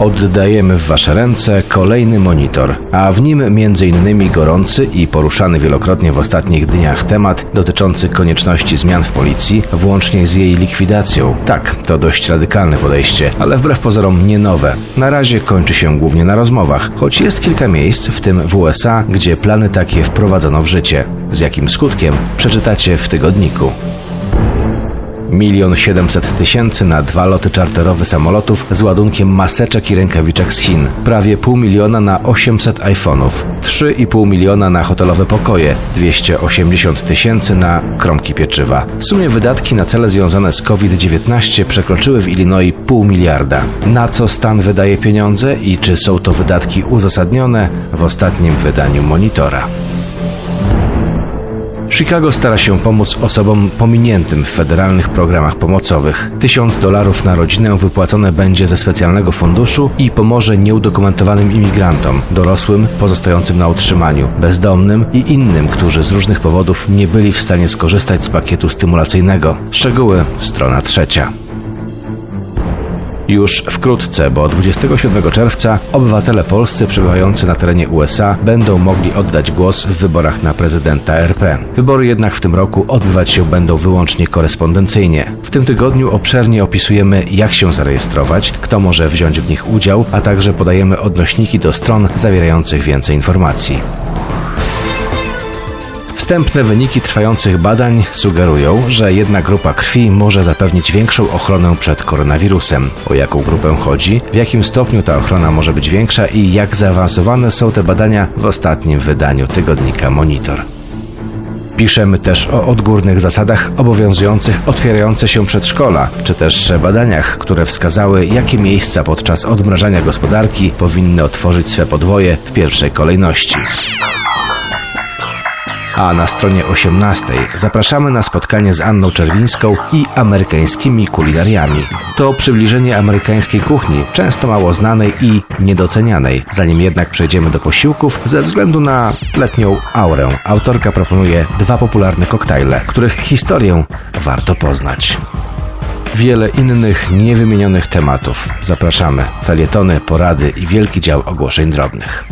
Oddajemy w Wasze ręce kolejny monitor, a w nim m.in. gorący i poruszany wielokrotnie w ostatnich dniach temat dotyczący konieczności zmian w policji, włącznie z jej likwidacją. Tak, to dość radykalne podejście, ale wbrew pozorom nie nowe. Na razie kończy się głównie na rozmowach, choć jest kilka miejsc, w tym w USA, gdzie plany takie wprowadzono w życie. Z jakim skutkiem przeczytacie w tygodniku. Milion siedemset tysięcy na dwa loty czarterowe samolotów z ładunkiem maseczek i rękawiczek z Chin. Prawie pół miliona na 800 iPhone'ów. 3,5 miliona na hotelowe pokoje. 280 tysięcy na kromki pieczywa. W sumie wydatki na cele związane z COVID-19 przekroczyły w Illinois pół miliarda. Na co stan wydaje pieniądze i czy są to wydatki uzasadnione w ostatnim wydaniu monitora. Chicago stara się pomóc osobom pominiętym w federalnych programach pomocowych. Tysiąc dolarów na rodzinę wypłacone będzie ze specjalnego funduszu i pomoże nieudokumentowanym imigrantom, dorosłym pozostającym na utrzymaniu, bezdomnym i innym, którzy z różnych powodów nie byli w stanie skorzystać z pakietu stymulacyjnego. Szczegóły strona trzecia. Już wkrótce, bo 27 czerwca obywatele polscy przebywający na terenie USA będą mogli oddać głos w wyborach na prezydenta RP. Wybory jednak w tym roku odbywać się będą wyłącznie korespondencyjnie. W tym tygodniu obszernie opisujemy, jak się zarejestrować, kto może wziąć w nich udział, a także podajemy odnośniki do stron zawierających więcej informacji. Wstępne wyniki trwających badań sugerują, że jedna grupa krwi może zapewnić większą ochronę przed koronawirusem. O jaką grupę chodzi, w jakim stopniu ta ochrona może być większa i jak zaawansowane są te badania w ostatnim wydaniu tygodnika Monitor. Piszemy też o odgórnych zasadach obowiązujących otwierające się przedszkola, czy też badaniach, które wskazały, jakie miejsca podczas odmrażania gospodarki powinny otworzyć swe podwoje w pierwszej kolejności. A na stronie 18 zapraszamy na spotkanie z Anną Czerwińską i amerykańskimi kulinariami. To przybliżenie amerykańskiej kuchni, często mało znanej i niedocenianej. Zanim jednak przejdziemy do posiłków, ze względu na letnią aurę, autorka proponuje dwa popularne koktajle, których historię warto poznać. Wiele innych niewymienionych tematów. Zapraszamy. Felietony, porady i wielki dział ogłoszeń drobnych.